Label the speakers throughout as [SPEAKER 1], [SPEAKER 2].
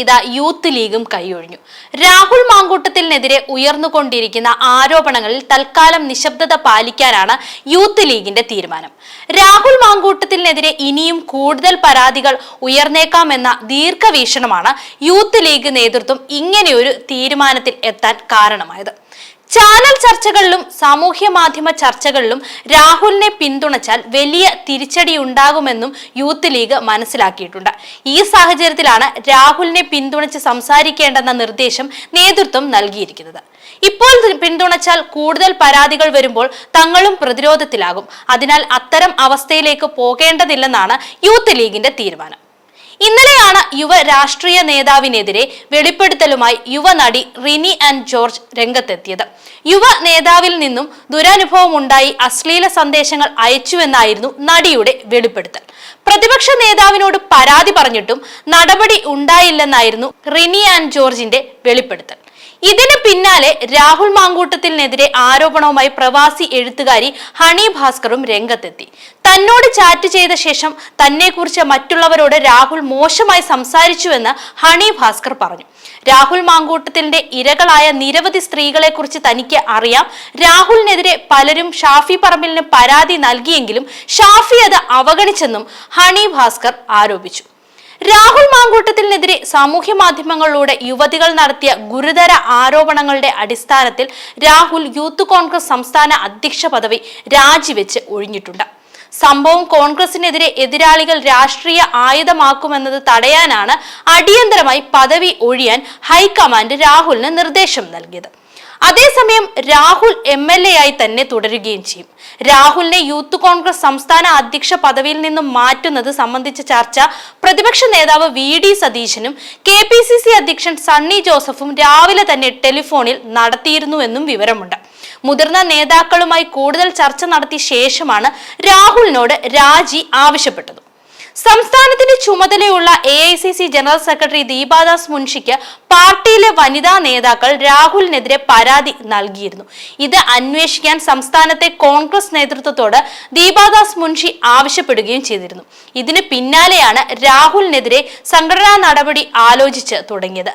[SPEAKER 1] ഇതാ യൂത്ത് ലീഗും കൈയൊഴിഞ്ഞു. രാഹുൽ മാങ്കൂട്ടത്തിനെതിരെ ഉയർന്നുകൊണ്ടിരിക്കുന്ന ആരോപണങ്ങളിൽ തൽക്കാലം നിശബ്ദത പാലിക്കാനാണ് യൂത്ത് ലീഗിന്റെ തീരുമാനം. രാഹുൽ മാങ്കൂട്ടത്തിനെതിരെ ഇനിയും കൂടുതൽ പരാതികൾ ഉയർന്നേക്കാമെന്ന ദീർഘവീക്ഷണമാണ് യൂത്ത് ലീഗ് നേതൃത്വം ഇങ്ങനെയൊരു തീരുമാനത്തിൽ എത്താൻ കാരണമായത്. ചാനൽ ചർച്ചകളിലും സാമൂഹ്യ മാധ്യമ ചർച്ചകളിലും രാഹുലിനെ പിന്തുണച്ചാൽ വലിയ തിരിച്ചടി ഉണ്ടാകുമെന്നും യൂത്ത് ലീഗ് മനസ്സിലാക്കിയിട്ടുണ്ട്. ഈ സാഹചര്യത്തിലാണ് രാഹുലിനെ പിന്തുണച്ച് സംസാരിക്കേണ്ടെന്ന നിർദ്ദേശം നേതൃത്വം നൽകിയിരിക്കുന്നത്. ഇപ്പോൾ പിന്തുണച്ചാൽ കൂടുതൽ പരാതികൾ വരുമ്പോൾ തങ്ങളും പ്രതിരോധത്തിലാകും. അതിനാൽ അത്തരം അവസ്ഥയിലേക്ക് പോകേണ്ടതില്ലെന്നാണ് യൂത്ത് ലീഗിന്റെ തീരുമാനം. ഇന്നലെയാണ് യുവ രാഷ്ട്രീയ നേതാവിനെതിരെ വെളിപ്പെടുത്തലുമായി യുവനടി റിനി ആൻഡ് ജോർജ് രംഗത്തെത്തിയത്. യുവ നേതാവിൽ നിന്നും ദുരനുഭവം ഉണ്ടായി അശ്ലീല സന്ദേശങ്ങൾ അയച്ചുവെന്നായിരുന്നു നടിയുടെ വെളിപ്പെടുത്തൽ. പ്രതിപക്ഷ നേതാവിനോട് പരാതി പറഞ്ഞിട്ടും നടപടി ഉണ്ടായില്ലെന്നായിരുന്നു റിനി ആൻഡ് ജോർജിന്റെ വെളിപ്പെടുത്തൽ. ഇതിന് പിന്നാലെ രാഹുൽ മാങ്കൂട്ടത്തിനെതിരെ ആരോപണവുമായി പ്രവാസി എഴുത്തുകാരി ഹണി ഭാസ്കറും രംഗത്തെത്തി. തന്നോട് ചാറ്റ് ചെയ്ത ശേഷം തന്നെക്കുറിച്ച് മറ്റുള്ളവരോട് രാഹുൽ മോശമായി സംസാരിച്ചുവെന്ന് ഹണി ഭാസ്കർ പറഞ്ഞു. രാഹുൽ മാങ്കൂട്ടത്തിന്റെ ഇരകളായ നിരവധി സ്ത്രീകളെ കുറിച്ച് തനിക്ക് അറിയാം. രാഹുലിനെതിരെ പലരും ഷാഫി പറമ്പിലിന് പരാതി നൽകിയെങ്കിലും ഷാഫി അത് അവഗണിച്ചെന്നും ഹണി ഭാസ്കർ ആരോപിച്ചു. രാഹുൽ മാങ്കൂട്ടത്തിനെതിരെ സാമൂഹ്യ മാധ്യമങ്ങളിലൂടെ യുവതികൾ നടത്തിയ ഗുരുതര ആരോപണങ്ങളുടെ അടിസ്ഥാനത്തിൽ രാഹുൽ യൂത്ത് കോൺഗ്രസ് സംസ്ഥാന അധ്യക്ഷ പദവി രാജിവെച്ച് ഒഴിഞ്ഞിട്ടുണ്ട്. സംഭവം കോൺഗ്രസിനെതിരെ എതിരാളികൾ രാഷ്ട്രീയ ആയുധമാക്കുമെന്നത് തടയാനാണ് അടിയന്തരമായി പദവി ഒഴിയാൻ ഹൈക്കമാൻഡ് രാഹുലിന് നിർദ്ദേശം നൽകിയത്. അതേസമയം രാഹുൽ എം എൽ എ ആയി തന്നെ തുടരുകയും ചെയ്യും. രാഹുലിനെ യൂത്ത് കോൺഗ്രസ് സംസ്ഥാന അധ്യക്ഷ പദവിയിൽ നിന്നും മാറ്റുന്നത് സംബന്ധിച്ച ചർച്ച പ്രതിപക്ഷ നേതാവ് വി ഡി സതീശനും കെ പി സി സി അധ്യക്ഷൻ സണ്ണി ജോസഫും രാവിലെ തന്നെ ടെലിഫോണിൽ നടത്തിയിരുന്നുവെന്നും വിവരമുണ്ട്. മുതിർന്ന നേതാക്കളുമായി കൂടുതൽ ചർച്ച നടത്തിയ ശേഷമാണ് രാഹുലിനോട് രാജി ആവശ്യപ്പെട്ടത്. സംസ്ഥാനത്തിന്റെ ചുമതലയുള്ള A I C C general secretary Deepadas മുൻഷിക്ക് പാർട്ടിയിലെ വനിതാ നേതാക്കൾ രാഹുലിനെതിരെ പരാതി നൽകിയിരുന്നു. ഇത് അന്വേഷിക്കാൻ സംസ്ഥാനത്തെ കോൺഗ്രസ് നേതൃത്വത്തോട് ദീപാദാസ് മുൻഷി ആവശ്യപ്പെടുകയും ചെയ്തിരുന്നു. ഇതിന് പിന്നാലെയാണ് രാഹുലിനെതിരെ സംഘടനാ നടപടി ആലോചിച്ച് തുടങ്ങിയത്.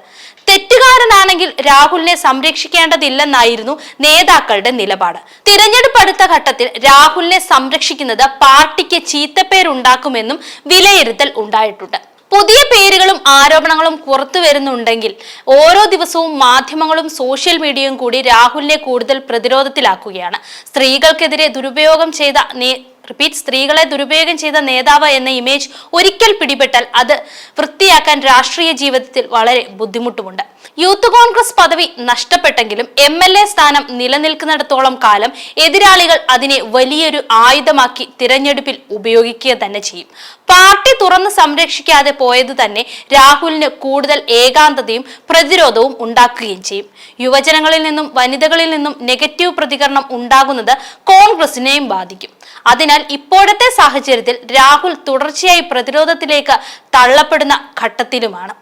[SPEAKER 1] തെറ്റുകാരനാണെങ്കിൽ രാഹുലിനെ സംരക്ഷിക്കേണ്ടതില്ലെന്നായിരുന്നു നേതാക്കളുടെ നിലപാട്. തിരഞ്ഞെടുപ്പ് അടുത്ത ഘട്ടത്തിൽ രാഹുലിനെ സംരക്ഷിക്കുന്നത് പാർട്ടിക്ക് ചീത്തപ്പേരുണ്ടാക്കുമെന്നും വിലയിരുത്തൽ ഉണ്ടായിട്ടുണ്ട്. പുതിയ പേരുകളും ആരോപണങ്ങളും പുറത്തു വരുന്നുണ്ടെങ്കിൽ ഓരോ ദിവസവും മാധ്യമങ്ങളും സോഷ്യൽ മീഡിയയും കൂടി രാഹുലിനെ കൂടുതൽ പ്രതിരോധത്തിലാക്കുകയാണ്. സ്ത്രീകൾക്കെതിരെ ദുരുപയോഗം ചെയ്ത റിപ്പീറ്റ് സ്ത്രീകളെ ദുരുപയോഗം ചെയ്ത നേതാവ് എന്ന ഇമേജ് ഒരിക്കൽ പിടിപെട്ടാൽ അത് വൃത്തിയാക്കാൻ രാഷ്ട്രീയ ജീവിതത്തിൽ വളരെ ബുദ്ധിമുട്ടുമുണ്ട്. യൂത്ത് കോൺഗ്രസ് പദവി നഷ്ടപ്പെട്ടെങ്കിലും എം എൽ എ സ്ഥാനം നിലനിൽക്കുന്നിടത്തോളം കാലം എതിരാളികൾ അതിനെ വലിയൊരു ആയുധമാക്കി തിരഞ്ഞെടുപ്പിൽ ഉപയോഗിക്കുക തന്നെ ചെയ്യും. പാർട്ടി തുറന്ന് സംരക്ഷിക്കാതെ പോയത് തന്നെ രാഹുലിന് കൂടുതൽ ഏകാന്തതയും പ്രതിരോധവും ഉണ്ടാക്കുകയും ചെയ്യും. യുവജനങ്ങളിൽ നിന്നും വനിതകളിൽ നിന്നും നെഗറ്റീവ് പ്രതികരണം ഉണ്ടാകുന്നത് കോൺഗ്രസിനെയും ബാധിക്കും. അതിനാൽ ഇപ്പോഴത്തെ സാഹചര്യത്തിൽ രാഹുൽ തുടർച്ചയായി പ്രതിരോധത്തിലേക്ക് തള്ളപ്പെടുന്ന ഘട്ടത്തിലുമാണ്.